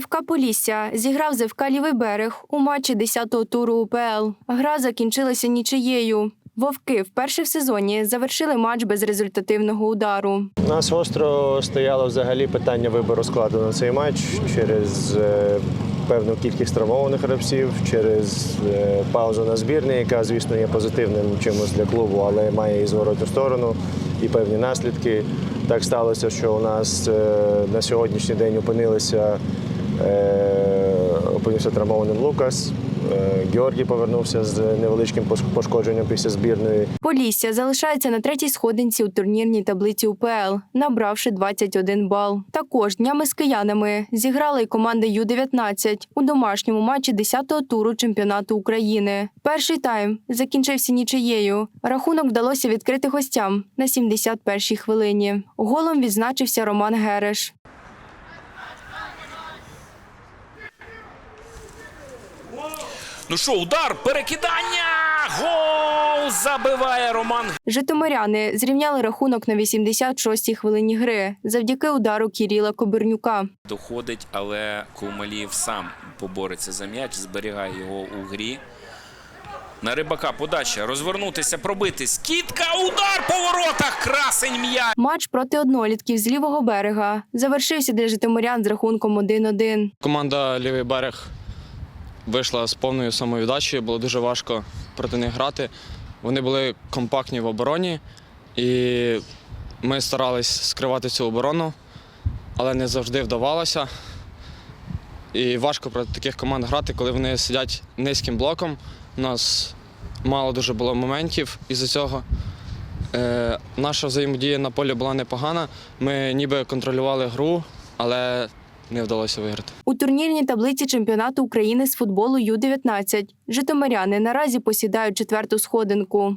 ФК Полісся зіграв з ФК Лівий берег у матчі 10-го туру УПЛ. Гра закінчилася нічиєю. Вовки вперше в сезоні завершили матч без результативного удару. У нас остро стояло взагалі питання вибору складу на цей матч через е, певну кількість травмованих гравців, через е, паузу на збірні, яка, звісно, є позитивним чимось для клубу, але має і зворотну сторону, і певні наслідки. Так сталося, що у нас е, на сьогоднішній день опинилися. Е, Опинився травмованим Лукас. е, Георгій повернувся з невеличким пошкодженням після збірної. Полісся залишається на третій сходинці у турнірній таблиці УПЛ, набравши 21 бал. Також днями з киянами зіграла й команда Ю-19 у домашньому матчі 10-го туру чемпіонату України. Перший тайм закінчився нічиєю. Рахунок вдалося відкрити гостям на 71-й хвилині. Голом відзначився Роман Гереш. Ну що, удар, перекидання! Гол! Забиває Роман Житомиряни зрівняли рахунок на 86-й хвилині гри завдяки удару Кіріла Кобернюка. доходить, але Кумалів сам побореться за м'яч, зберігає його у грі. На рибака подача розвернутися, пробити. Скидка, удар по воротах! Красень м'яч! Матч проти однолітків з лівого берега завершився для житомирян з рахунком 1-1. Команда Лівий берег вийшла з повною самовіддачею, було дуже важко проти них грати. Вони були компактні в обороні, і ми старались скривати цю оборону, але не завжди вдавалося. І важко проти таких команд грати, коли вони сидять низьким блоком. У нас мало дуже було моментів із-за цього. Е, наша взаємодія на полі була непогана. Ми ніби контролювали гру, але не вдалося виграти. У турнірній таблиці чемпіонату України з футболу Ю-19 житомиряни наразі посідають четверту сходинку.